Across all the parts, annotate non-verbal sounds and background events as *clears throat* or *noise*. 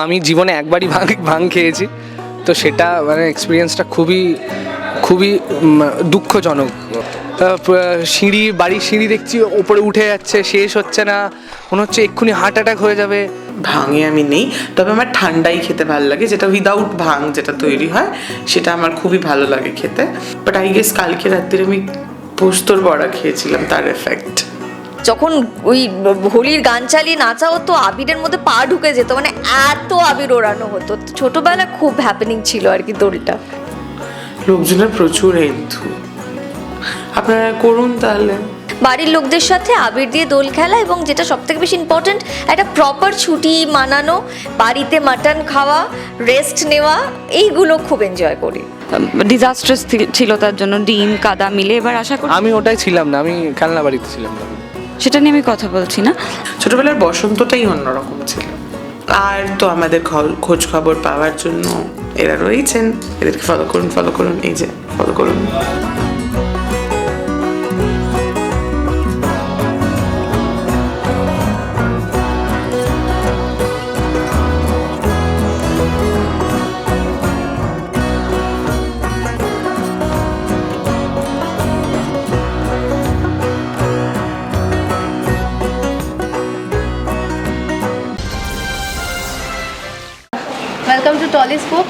আমি জীবনে একবারই ভাং ভাং খেয়েছি। তো সেটা মানে এক্সপিরিয়েন্সটা খুবই খুবই দুঃখজনক। সিঁড়ি, বাড়ির সিঁড়ি দেখছি, ওপরে উঠে যাচ্ছে, শেষ হচ্ছে না। মনে হচ্ছে এক্ষুনি হার্ট অ্যাটাক হয়ে যাবে। ভাঙে আমি নেই। তবে আমার ঠান্ডাই খেতে ভালো লাগে। যেটা উইদাউট ভাং যেটা তৈরি হয়, সেটা আমার খুবই ভালো লাগে খেতে। বাট আই গেস কালকে রাত্রিরে আমি পোস্তর বড়া খেয়েছিলাম, তার এফেক্ট যখন ওই হোলির গান চালিয়ে নাচা হতো আবিরের মধ্যে পা ঢুকে যেত মানে এত আবির ওড়ানো হতো। ছোটবেলায় খুব হ্যাপেনিং ছিল আর কি দোলটা। লোকজনের প্রচুর হেন্দু আপনারা করুন তাহলে। বাড়ির লোকদের সাথে আবির দিয়ে দোল খেলা এবং যেটা সব থেকে বেশি ইম্পর্ট্যান্ট একটা প্রপার ছুটি মানানো বাড়িতে মাটন খাওয়া রেস্ট নেওয়া এইগুলো খুব এনজয় করি। ডিজাস্ট্রাস ছিল তার জন্য ডিম কাদা মিলে এবার আশা করি আমি ওটাই ছিলাম না আমি খেলনা বাড়িতে ছিলাম সেটা নিয়ে আমি কথা বলছি না। ছোটবেলার বসন্তটাই অন্যরকম ছিল। আর তো আমাদের খোঁজ খবর পাওয়ার জন্য এরা রয়েছেন। এদেরকে ফলো করুন ফলো করুন, এই যে ফলো করুন।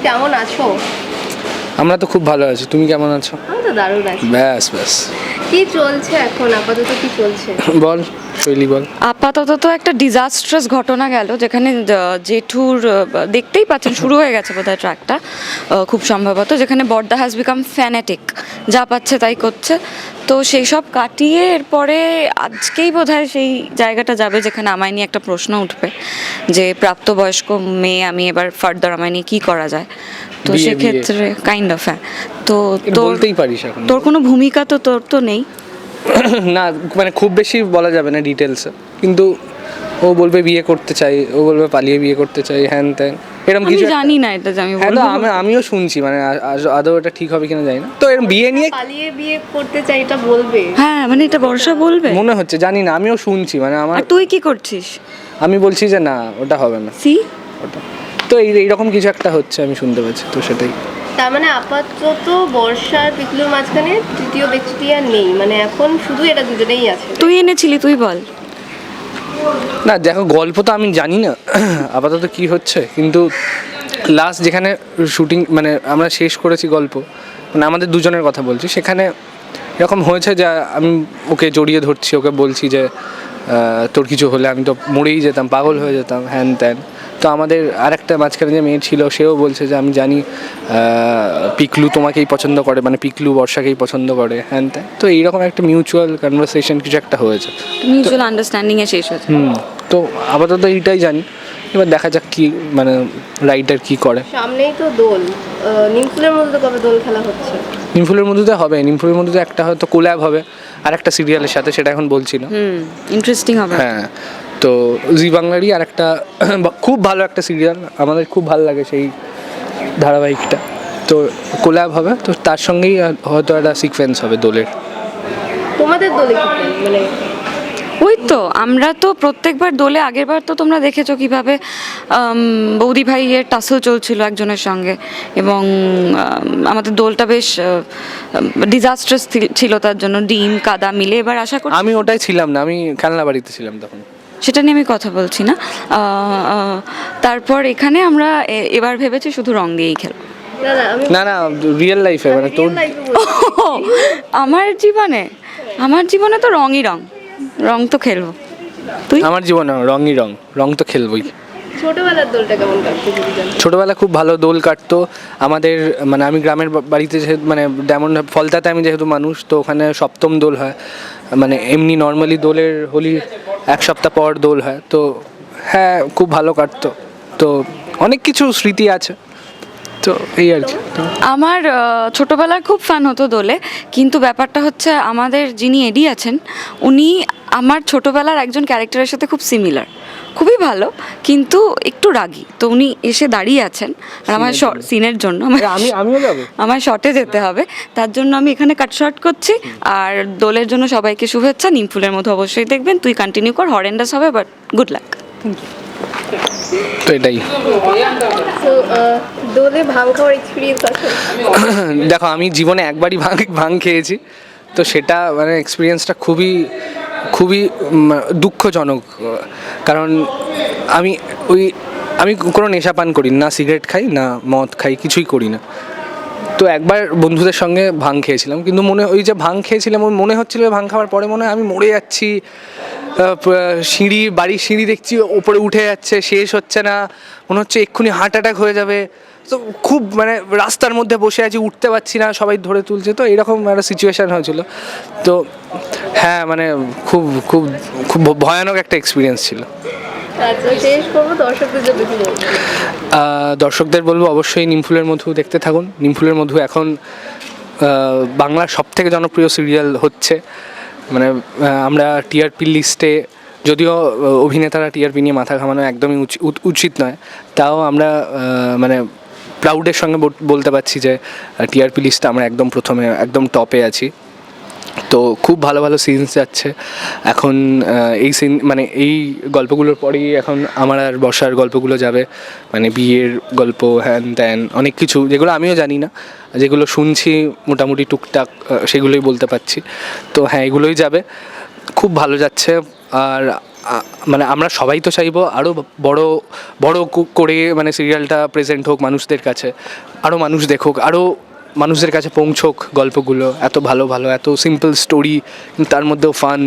কেমন আছো? আমরা তো খুব ভালো আছি। তুমি কেমন আছো? আমি তো দারুণ আছি। ব্যাস ব্যাস। কি চলছে এখন? আপাতত কি চলছে? বল। শৈলী বল আপাতত তো একটা ডিজাস্ট্রাস ঘটনা গেল যেখানে জেঠুর দেখতেই পাচ্ছেন শুরু হয়ে গেছে বোধহয় ট্র্যাকটা খুব সম্ভবত যেখানে বর্দা হ্যাজ বিকাম ফ্যানেটিক যা পাচ্ছে তাই করছে। তো সেই সব কাটিয়ে এরপরে আজকেই বোধহয় সেই জায়গাটা যাবে যেখানে আমায় নিয়ে একটা প্রশ্ন উঠবে যে প্রাপ্তবয়স্ক মেয়ে আমি এবার ফার্দার আমায় নিয়ে কী করা যায়? তো। সেক্ষেত্রে কাইন্ড অফ হ্যাঁ। তো তোর তোর কোনো ভূমিকা তো তোর তো নেই। *clears throat* না মানে খুব বেশি বলা যাবে না ডিটেলসে কিন্তু ও বলবে বিয়ে করতে চাই ও বলবে পালিয়ে বিয়ে করতে চাই হ্যান ত্যান। এরকম কিছু জানি না এটা আমি হ্যাঁ তো বলব। আমি আমিও শুনছি মানে আদৌ এটা ঠিক হবে কিনা জানি না তো এরকম বিয়ে নিয়ে পালিয়ে বিয়ে করতে চাই এটা বলবে। হ্যাঁ মানে এটা বর্ষা বলবে। মনে হচ্ছে জানি না আমিও শুনছি মানে আমার আর তুই কি করছিস? আমি বলছি যে না ওটা হবে না। সি? ওটা। তো এই এইরকম কিছু একটা হচ্ছে আমি শুনতে পাচ্ছি তো সেটাই। তার মানে আপাতত বর্ষার পিকলুর মাঝখানে তৃতীয় ব্যক্তি আর নেই। মানে এখন শুধু এটা দুজনেই আছে। তুই এনেছিলি তুই বল। না দেখো গল্প তো আমি জানি না। *clears throat* আপাতত কি হচ্ছে? কিন্তু লাস্ট যেখানে শুটিং মানে আমরা শেষ করেছি গল্প মানে আমাদের দুজনের কথা বলছি সেখানে এরকম হয়েছে যে আমি ওকে জড়িয়ে ধরছি ওকে বলছি যে তোর কিছু হলে আমি তো মরেই যেতাম পাগল হয়ে যেতাম হ্যান ত্যান। তো আমাদের আরেকটা মাঝখানে যে মেয়ে ছিল সেও বলছে যে আমি জানি পিকলু তোমাকেই পছন্দ করে মানে পিকলু বর্ষাকেই পছন্দ করে। হ্যান ত্যান তো এইরকম একটা মিউচুয়াল কনভারসেশন কিছু একটা হয়েছে। মিউচুয়াল আন্ডারস্ট্যান্ডিং এ শেষ হয়েছে। হুম তো আপাতত এইটাই জানি। এবার দেখা যাক কি মানে রাইডার কি করে। সামনেই তো দোল। নিমফুলের মধ্যে তো কবে দোল খেলা হচ্ছে? নিমফুলের মধ্যে তো হবে। নিমফুলের মধ্যে তো একটা হয়তো কোল্যাব হবে। আর একটা সিরিয়ালের সাথে সেটা এখন বলছি না। হুম ইন্টারেস্টিং হবে। হ্যাঁ তো জি বাংলারই আর একটা *clears throat* খুব ভালো একটা সিরিয়াল আমাদের খুব ভালো লাগে সেই ধারাবাহিকটা। তো কোল্যাব হবে তো তার সঙ্গেই আর হয়তো একটা সিকোয়েন্স হবে দোলের। তোমাদের দোলে মানে? ওই তো আমরা তো প্রত্যেকবার দোলে আগেরবার তো তোমরা দেখেছ কীভাবে বৌদি ভাইয়ের টাসল চলছিল একজনের সঙ্গে। এবং আমাদের দোলটা বেশ ডিজাস্ট্রাস ছিল তার জন্য। ডিম কাদা মিলে এবার আশা করি আমি ওটাই ছিলাম না আমি খেলনা বাড়িতে ছিলাম তখন। সেটা নিয়ে আমি কথা বলছি না। তারপর এখানে আমরা এ- এবার ভেবেছি শুধু রং দিয়েই খেলব। না না রিয়েল লাইফে মানে তোর আমার জীবনে আমার জীবনে তো রঙই রং। রং তো খেলব। তুই? আমার জীবনে রঙই রং। রং তো খেলবই। ছোটবেলার দোলটা কেমন কাটছে ছোটবেলা খুব ভালো দোল কাটতো। আমাদের মানে আমি গ্রামের বাড়িতে যেহেতু মানে ডায়মন্ড ফলতাতে আমি যেহেতু মানুষ তো ওখানে সপ্তম দোল হয়। মানে এমনি নর্মালি দোলের হোলির এক সপ্তাহ পর দোল হয়, তো হ্যাঁ খুব ভালো কাটতো। তো অনেক কিছু স্মৃতি আছে, তো এই আর কি। আমার ছোটোবেলায় খুব ফ্যান হতো দোলে, কিন্তু ব্যাপারটা হচ্ছে আমাদের যিনি এডি আছেন, উনি আমার ছোটোবেলার একজন ক্যারেক্টারের সাথে খুব সিমিলার খুবই ভালো কিন্তু একটু রাগী। তো উনি এসে দাঁড়িয়ে আছেন আর আমার সিনের জন্য। আমার আমি আমিও যাব। আমার শর্টে যেতে হবে। তার জন্য আমি এখানে কাট শর্ট করছি আর দোলের জন্য সবাইকে শুভেচ্ছা নিমফুলের মতো অবশ্যই দেখবেন। তুই কন্টিনিউ কর হরেন্ডাস হবে বাট গুড লাক তো দেখো আমি জীবনে একবারই ভাং ভাং খেয়েছি তো সেটা মানে এক্সপিরিয়েন্সটা খুবই খুবই দুঃখজনক, কারণ আমি ওই, আমি কোনো নেশা পান করি না সিগারেট খাই, না মদ খাই, কিছুই করি না। তো একবার বন্ধুদের সঙ্গে ভাং খেয়েছিলাম, কিন্তু মনে, ওই যে ভাং খেয়েছিলাম, ওই মনে হচ্ছিল ভাং খাওয়ার পরে মনে হয় আমি মরে যাচ্ছি। সিঁড়ি, বাড়ির সিঁড়ি দেখছি, ওপরে উঠে যাচ্ছে, শেষ হচ্ছে না। মনে হচ্ছে এক্ষুনি হার্ট অ্যাটাক হয়ে যাবে। তো খুব মানে রাস্তার মধ্যে বসে আছি উঠতে পারছি না সবাই ধরে তুলছে। তো এরকম একটা সিচুয়েশান হয়েছিল। তো হ্যাঁ মানে খুব খুব খুব ভয়ানক একটা এক্সপিরিয়েন্স ছিল। দর্শকদের বলব। অবশ্যই নিমফুলের মধু দেখতে থাকুন। নিমফুলের মধু এখন বাংলার সব থেকে জনপ্রিয় সিরিয়াল হচ্ছে। মানে আমরা টিআরপি লিস্টে যদিও অভিনেতারা টিআরপি নিয়ে মাথা ঘামানো একদমই উচি- উচিত নয় তাও আমরা মানে প্রাউডের সঙ্গে বল- বলতে পারছি যে টিআরপি লিস্টে আমরা একদম প্রথমে, একদম টপে আছি। তো খুব ভালো ভালো সিনস যাচ্ছে। এখন এই সিন মানে এই গল্পগুলোর পরেই এখন আমার আর বর্ষার গল্পগুলো যাবে। মানে বিয়ের গল্প, হ্যান ত্যান, অনেক কিছু, যেগুলো আমিও জানি না। যেগুলো শুনছি মোটামুটি টুকটাক সেগুলোই বলতে পারছি। তো হ্যাঁ এগুলোই যাবে। খুব ভালো যাচ্ছে। আর মানে আমরা সবাই তো চাইব আরও বড় বড় করে মানে সিরিয়ালটা প্রেজেন্ট হোক মানুষদের কাছে। আরও মানুষ দেখুক আরও মানুষদের কাছে পৌঁছোক গল্পগুলো এত ভালো ভালো এত সিম্পল স্টোরি তার মধ্যেও ফান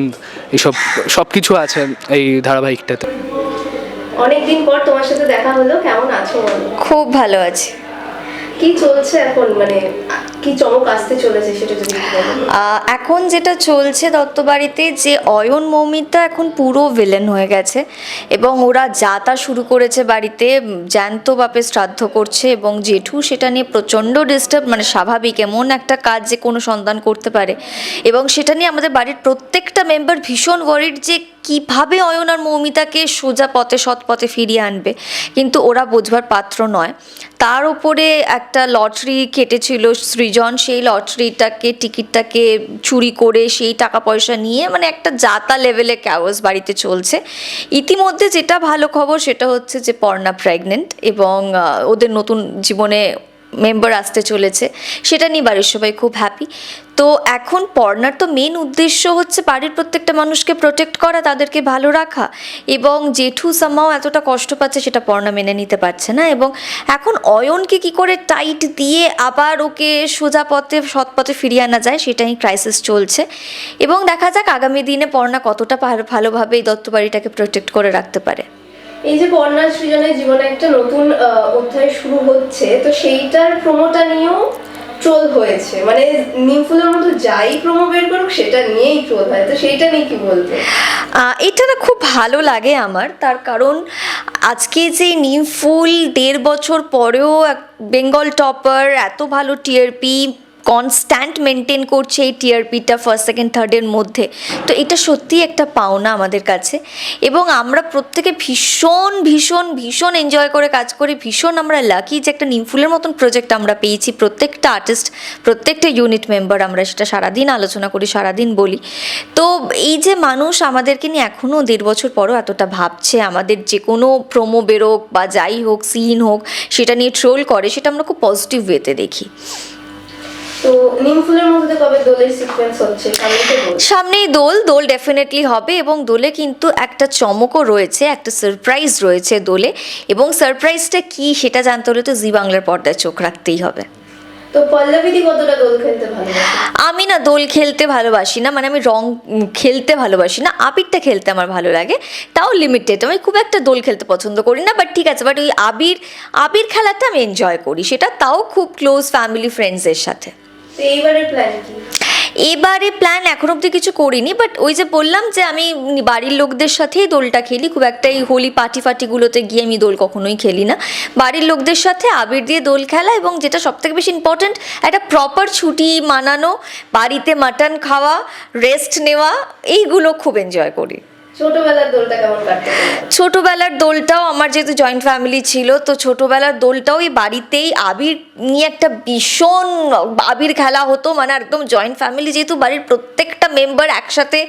এইসব সব কিছু আছে এই ধারাবাহিকটাতে। অনেকদিন পর তোমার সাথে দেখা হলো কেমন আছো? খুব ভালো আছি। কি চলছে এখন? মানে এখন যেটা চলছে দত্তবাড়িতে যে অয়ন মৌমিতা এখন পুরো ভিলেন হয়ে গেছে এবং ওরা যাতা শুরু করেছে বাড়িতে জ্যান্ত বাপে শ্রাদ্ধ করছে এবং জেঠু সেটা নিয়ে প্রচণ্ড ডিস্টার্ব মানে স্বাভাবিক এমন একটা কাজ যে কোনো সন্তান করতে পারে এবং সেটা নিয়ে আমাদের বাড়ির প্রত্যেকটা মেম্বার ভীষণ ওয়ারিড যে কীভাবে অয়ন আর মৌমিতাকে সোজা পথে, সৎ পথে ফিরিয়ে আনবে? কিন্তু ওরা বোঝবার পাত্র নয়। তার উপরে একটা লটারি কেটেছিল সৃজন। সেই লটারিটাকে, টিকিটটাকে চুরি করে সেই টাকা পয়সা নিয়ে মানে একটা জাতা লেভেলে ক্যাওয়াস বাড়িতে চলছে। ইতিমধ্যে যেটা ভালো খবর সেটা হচ্ছে যে পর্ণা প্রেগনেন্ট এবং ওদের নতুন জীবনে মেম্বার আসতে চলেছে, সেটা নিয়ে বাড়ির সবাই খুব হ্যাপি তো এখন পর্নার তো মেন উদ্দেশ্য হচ্ছে বাড়ির প্রত্যেকটা মানুষকে প্রোটেক্ট করা, তাদেরকে ভালো রাখা এবং জেঠু সামাও এতটা কষ্ট পাচ্ছে সেটা পর্ণা মেনে নিতে পারছে না এবং এখন অয়নকে কি করে টাইট দিয়ে আবার ওকে সোজা পথে, সৎ পথে ফিরিয়ে আনা যায় সেটাই ক্রাইসিস চলছে। এবং দেখা যাক আগামী দিনে পর্ণা কতটা ভালোভাবে এই দত্তবাড়িটাকে প্রোটেক্ট করে রাখতে পারে। এই যে বন্যা সৃজনের জীবনে একটা নতুন অধ্যায় শুরু হচ্ছে তো সেইটার প্রোমোটা নিয়েও ট্রোল হয়েছে। মানে নিমফুলের মতো যাই প্রোমো বের করুক সেটা নিয়েই ট্রোল হয়। তো সেইটা নিয়ে কি আহ, এটা না খুব ভালো লাগে আমার। তার কারণ আজকে যে নিমফুল দেড় বছর পরেও বেঙ্গল টপার এত ভালো টিআরপি কনস্ট্যান্ট মেনটেন করছে এই টিআরপিটা ফার্স্ট সেকেন্ড থার্ডের মধ্যে। তো এটা সত্যিই একটা পাওনা আমাদের কাছে। এবং আমরা প্রত্যেকে ভীষণ ভীষণ ভীষণ এনজয় করে কাজ করি। ভীষণ আমরা লাকি যে একটা নিমফুলের মতন প্রজেক্ট আমরা পেয়েছি। প্রত্যেকটা আর্টিস্ট প্রত্যেকটা ইউনিট মেম্বার আমরা সেটা সারাদিন আলোচনা করি, সারাদিন বলি। তো এই যে মানুষ আমাদেরকে নিয়ে এখনও দেড় বছর পরও এতটা ভাবছে, আমাদের যে কোনো প্রোমো বেরোক বা যাই হোক সিন হোক, সেটা নিয়ে ট্রোল করে, সেটা আমরা খুব পজিটিভ ওয়েতে দেখি। তো নিমফুলের মধ্যে কবে দোলের সিকোয়েন্স হচ্ছে সামনে দোল। সামনেই দোল দোল ডেফিনেটলি হবে এবং দোলে কিন্তু একটা চমকও রয়েছে একটা সারপ্রাইজ রয়েছে দোলে এবং সারপ্রাইজটা কি সেটা জানতে হলে তো জি বাংলার পর্দায় চোখ রাখতেই হবে। তো পল্লবীদি কতটা দোল খেলতে ভালোবাসে? আমি না দোল খেলতে ভালোবাসি না মানে আমি রং খেলতে ভালোবাসি না আবিরটা খেলতে আমার ভালো লাগে তাও লিমিটেড আমি খুব একটা দোল খেলতে পছন্দ করি না বাট ঠিক আছে বাট ওই আবির আবির খেলাটা আমি এনজয় করি সেটা তাও খুব ক্লোজ ফ্যামিলি ফ্রেন্ডসের সাথে। তো এইবারের প্ল্যান এবারে প্ল্যান এখন অবধি কিছু করিনি বাট ওই যে বললাম যে আমি বাড়ির লোকদের সাথেই দোলটা খেলি। খুব একটা এই হোলি পার্টি ফার্টিগুলোতে গিয়ে আমি দোল কখনোই খেলি না। বাড়ির লোকদের সাথে আবির দিয়ে দোল খেলা এবং যেটা সবথেকে বেশি ইম্পর্ট্যান্ট একটা প্রপার ছুটি মানানো, বাড়িতে মাটন খাওয়া রেস্ট নেওয়া, এইগুলো খুব এনজয় করি। ছোটবেলার দোলটাও আমার যেহেতু জয়েন্ট ফ্যামিলি ছিল, তো ছোটবেলার দোলটাও এই বাড়িতেই আবির নিয়ে একটা ভীষণ আবির খেলা হতো। মানে একদম জয়েন্ট ফ্যামিলি যেহেতু বাড়ির প্রত্যেকটা মেম্বার একসাথে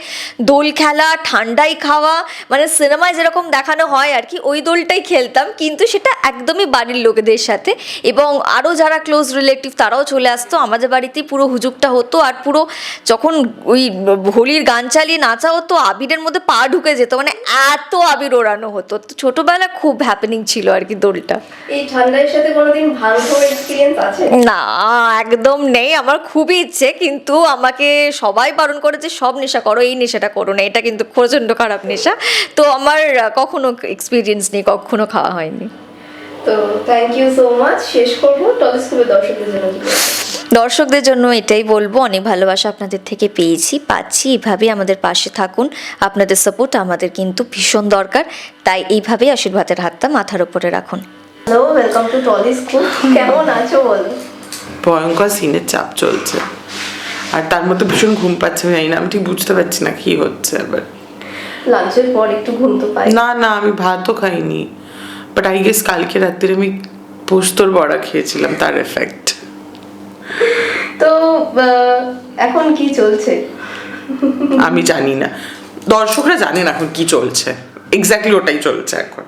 দোল খেলা, ঠান্ডাই খাওয়া মানে সিনেমায় যেরকম দেখানো হয় আর কি, ওই দোলটাই খেলতাম। কিন্তু সেটা একদমই বাড়ির লোকেদের সাথে। এবং আরও যারা ক্লোজ রিলেটিভ তারাও চলে আসতো। আমাদের বাড়িতেই পুরো হুজুকটা হতো। আর পুরো যখন ওই হোলির গান চালিয়ে নাচা হতো আবিরের মধ্যে পা ঢুকে যেত মানে এত আবির ওড়ানো হতো। তো ছোটবেলা খুব হ্যাপেনিং ছিল আর কি দোলটা। এই ঠান্ডার সাথে কোনোদিন ভাং খাওয়ার এক্সপিরিয়েন্স আছে? না একদম নেই। আমার খুবই ইচ্ছে কিন্তু আমাকে সবাই বারণ করে যে সব নেশা করো এই নেশাটা করো না এটা কিন্তু প্রচণ্ড খারাপ নেশা। তো আমার কখনো এক্সপিরিয়েন্স নেই কখনো খাওয়া হয়নি। তো থ্যাংক ইউ সো মাচ শেষ করব। টলিস্কোপের দর্শকদের জন্য? দর্শকদের জন্য এটাই বলব অনেক ভালোবাসা আপনাদের থেকে পেয়েছি পাচ্ছি এইভাবেই আমাদের পাশে থাকুন। আপনাদের সাপোর্ট আমাদের কিন্তু ভীষণ দরকার তাই এইভাবেই আশীর্বাদের হাতটা মাথার উপরে রাখুন। হ্যালো ওয়েলকাম টু টলিস্কোপ কেমন আছো বলো? ভয়ঙ্কর সিনের চাপ চলছে। আর তার মধ্যে ভীষণ ঘুম পাচ্ছে আমি জানি না আমি ঠিক বুঝতে পারছি না কি হচ্ছে এবার লাঞ্চের পর একটু ঘুম তো পাই না না আমি ভাতও খাইনি বাট আই গেস কালকে রাত্রিরে আমি পোস্তর বড়া খেয়েছিলাম তার এফেক্ট তো এখন কি চলছে? আমি জানি না। দর্শকরা জানেন এখন কি চলছে। এক্স্যাক্টলি ওটাই চলছে এখন।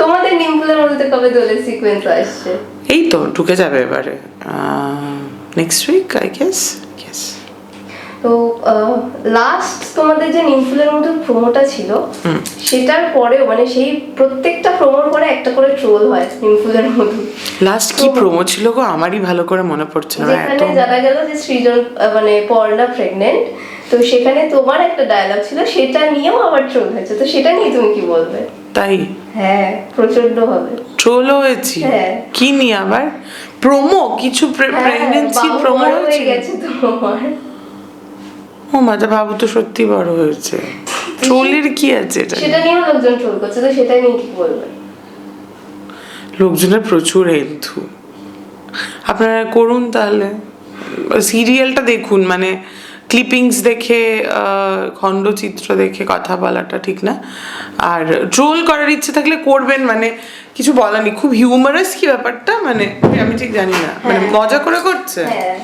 তোমাদের নিমফুলের মধ্যে কবে দোলের সিকোয়েন্স আসছে? এই তো ঢুকে যাবে এবারে। নেক্সট উইক আই গেস তো লাস্ট তোমাদের যে নিমফুলের মতো প্রোমোটা ছিল সেটার পরেও মানে সেই প্রত্যেকটা প্রোমোর পরে একটা করে ট্রোল হয় নিমফুলের মতো। লাস্ট কি প্রোমো ছিল গো? আমারই ভালো করে মনে পড়ছে না এত যেখানে জানা গেল যে সৃজন মানে পর্ণা প্রেগনেন্ট তো সেখানে তোমার একটা ডায়লগ ছিল সেটা নিয়েও আবার ট্রোল হয়েছে। তো সেটা নিয়ে তুমি কি বলবে? তাই? হ্যাঁ প্রচণ্ড হবে ট্রোল হয়েছি? হ্যাঁ। কি নিয়ে আবার? প্রোমো কিছু প্রেগনেন্সি প্রোমো হয়ে গেছে তোমার। ও মাঝে বাবু তো সত্যি বড় হয়েছে। ট্রোলের কি আছে এটা? সেটা নিয়েও লোকজন ট্রোল করছে তো সেটা নিয়ে কি বলবে? লোকজনের প্রচুর হেলথু আপনারা করুন তাহলে। সিরিয়ালটা দেখুন মানে ক্লিপিংস দেখে খণ্ডচিত্র দেখে কথা বলাটা ঠিক না। আর ট্রোল করার ইচ্ছে থাকলে করবেন মানে কিছু বলার নেই। খুব হিউমারাস কি ব্যাপারটা? মানে আমি ঠিক জানি না। মানে মজা করে করছে? হ্যাঁ।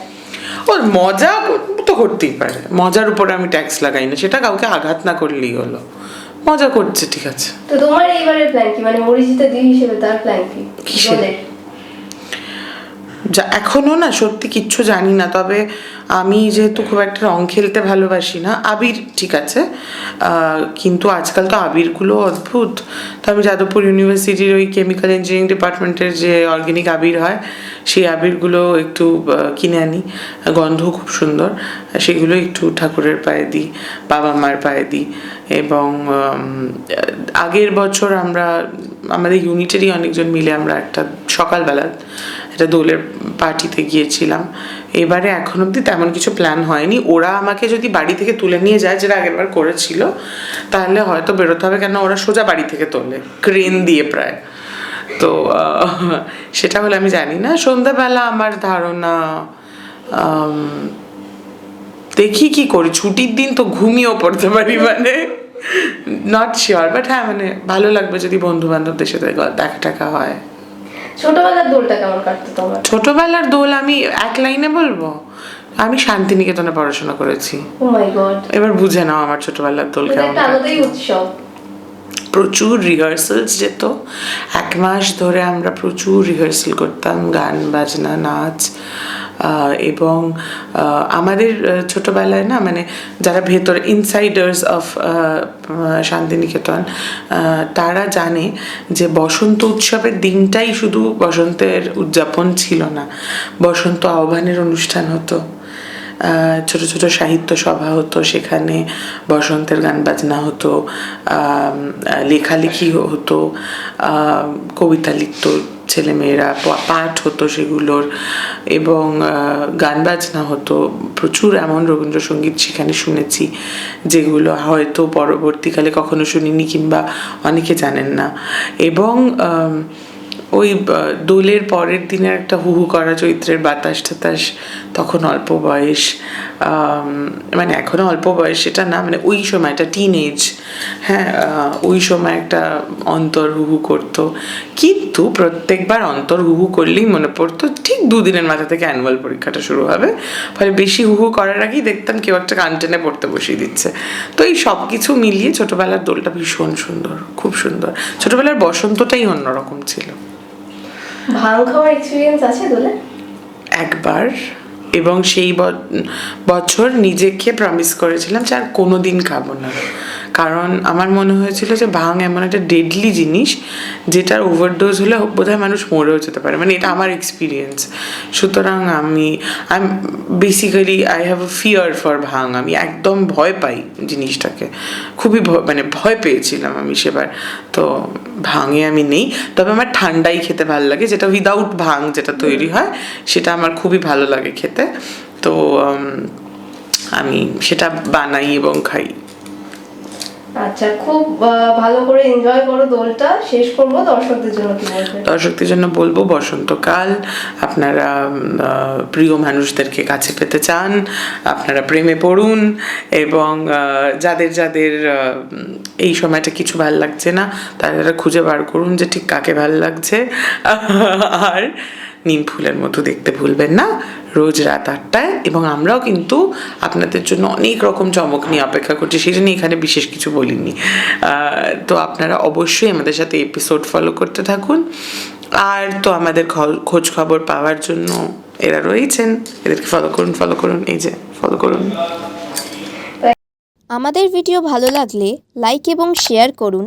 ও মজা তো করতেই পারে। মজার উপরে আমি ট্যাক্স লাগাই না সেটা কাউকে আঘাত না করলেই হলো। মজা করছে ঠিক আছে। তো তোমার এইবারের প্ল্যান কি? মানে অরিজিতা দি হিসেবে তার প্ল্যান কি? কিসের? যা, এখনও না সত্যি কিচ্ছু জানি না, তবে আমি যেহেতু খুব একটা রং খেলতে ভালোবাসি না, আবির ঠিক আছে কিন্তু আজকাল তো আবিরগুলো অদ্ভুত। তো আমি যাদবপুর ইউনিভার্সিটির ওই কেমিক্যাল ইঞ্জিনিয়ারিং ডিপার্টমেন্টের যে অর্গ্যানিক আবির হয়, সেই আবিরগুলো একটু কিনে আনি। গন্ধ খুব সুন্দর, সেগুলো একটু ঠাকুরের পায়ে দিই, বাবা মার পায়ে দিই, এবং আগের বছর আমরা, আমাদের ইউনিটেরই অনেকজন মিলে আমরা একটা সকালবেলা একটা দোলের পার্টিতে গিয়েছিলাম। এবারে এখন অবধি তেমন কিছু প্ল্যান হয়নি। ওরা আমাকে যদি বাড়ি থেকে তুলে নিয়ে যায়, যেটা আগেরবার করেছিল, তাহলে হয়তো বেরোতে হবে কেন ওরা সোজা বাড়ি থেকে তোলে ক্রেন দিয়ে প্রায়। তো সেটা হলে আমি জানি না। সন্ধ্যাবেলা আমার ধারণা দেখি কি করি। ছুটির দিন তো ঘুমিয়েও পড়তে পারি মানে নট শিওর বাট হ্যাঁ মানে ভালো লাগবে যদি বন্ধু বান্ধবদের সাথে দেখা টাকা হয়। ছোটবেলার দোলটা কেমন কাটতো তোমার? ছোটবেলার দোল আমি এক লাইনে বলব? আমি শান্তিনিকেতনে পড়াশোনা করেছি। ও মাই গড এবার বুঝে নাও আমার ছোটবেলার দোল কেমন। আলাদাই উৎসব। প্রচুর রিহার্সালস যেত। এক মাস ধরে আমরা প্রচুর রিহার্সাল করতাম গান বাজনা নাচ। এবং আমাদের ছোটবেলায় না মানে যারা ভেতর ইনসাইডার্স অফ শান্তিনিকেতন তারা জানে যে বসন্ত উৎসবের দিনটাই শুধু বসন্তের উদযাপন ছিল না, বসন্ত আহ্বানের অনুষ্ঠান হতো। ছোট ছোট সাহিত্য সভা হতো, সেখানে বসন্তের গান বাজনা হতো লেখালেখি হতো কবিতা লিখতো ছেলেমেয়েরা পাঠ হতো সেগুলোর এবং গান বাজনা হতো। প্রচুর এমন রবীন্দ্রসঙ্গীত সেখানে শুনেছি, যেগুলো হয়তো পরবর্তীকালে কখনো শুনিনি কিংবা অনেকে জানেন না। এবং ওই দোলের পরের দিনে একটা হুহু করা চৈত্রের বাতাস টাতাস, তখন অল্প বয়স মানে এখনও অল্প বয়স, সেটা না মানে ওই সময় একটা টিন এজ হ্যাঁ ওই সময় একটা অন্তর হুহু করতো। কিন্তু প্রত্যেকবার অন্তর হুহু করলেই মনে পড়তো, ঠিক দুদিনের মাথা থেকে অ্যানুয়াল পরীক্ষাটা শুরু হবে। ফলে বেশি হুহু করার আগেই দেখতাম কেউ একটা গান টেনে পড়তে বসিয়ে দিচ্ছে। তো এই সব কিছু মিলিয়ে ছোটোবেলার দোলটা ভীষণ সুন্দর, খুব সুন্দর। ছোটোবেলার বসন্তটাই অন্যরকম ছিল। এক্সপিরিয়েন্স আছে একবার এবং সেই বছর নিজেকে প্রমিস করেছিলাম যে আর কোনোদিন খাব না। কারণ আমার মনে হয়েছিল যে ভাং এমন একটা ডেডলি জিনিস যেটার ওভারডোজ হলে বোধহয় মানুষ মরেও যেতে পারে। মানে এটা আমার এক্সপিরিয়েন্স সুতরাং আমি I basically I have a fear for bhang আমি একদম ভয় পাই জিনিসটাকে। খুবই ভয় মানে ভয় পেয়েছিলাম আমি সেবার। তো ভাঙে আমি নেই। তবে আমার ঠান্ডাই খেতে ভালো লাগে, যেটা উইদাউট ভাং যেটা তৈরি হয়, সেটা আমার খুবই ভালো লাগে খেতে। তো আমি সেটা বানাই এবং খাই। আচ্ছা খুব ভালো করে এনজয় করো দোলটা। শেষ করব দর্শকদের জন্য কি বলবে দর্শকদের জন্য বলব, বসন্তকাল। আপনারা প্রিয় মানুষদেরকে কাছে পেতে চান, আপনারা প্রেমে পড়ুন এবং যাদের যাদের এই সময়টা কিছু ভালো লাগছে না, তারা খুঁজে বার করুন যে ঠিক কাকে ভালো লাগছে। আর নিম ফুলের মতো দেখতে ভুলবেন না। রোজ রাত আটটায় এবং আমরাও কিন্তু আপনাদের জন্য অনেক রকম চমক নিয়ে অপেক্ষা করছি, সেই জন্য এখানে বিশেষ কিছু বলিনি। তো আপনারা অবশ্যই আমাদের সাথে এপিসোড ফলো করতে থাকুন। আর তো আমাদের খোঁজ খবর পাওয়ার জন্য এরা রয়েছেন। এদেরকে ফলো করুন ফলো করুন, এই যে ফলো করুন। আমাদের ভিডিও ভালো লাগলে লাইক এবং শেয়ার করুন।